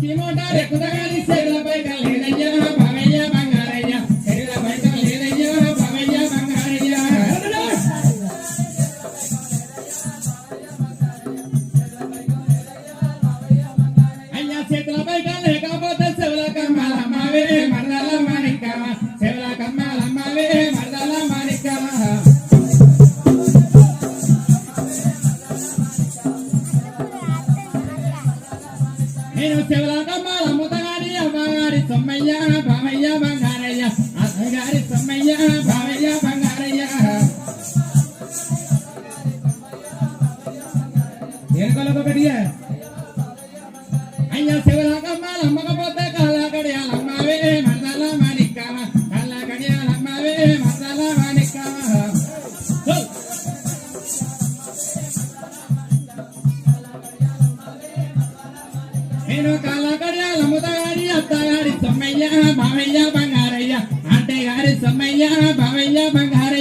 Quem mandar é quando a galera నేను శివుల కమ్మలమ్ముతగాని అమ్మగారి సొమ్మయ్య బామయ్య బంగారయ్య. అత్తగారి సొమ్మయ్య బామయ్య బంగారయ్య. ఏం అయ్యా నేను కళ్ళ కడియాలమ్ముతగాడి అత్తగాడి సమ్మయ్య బావయ్య బంగారయ్య అంటే గారి సమ్మయ్య బావయ్య బంగారయ్య.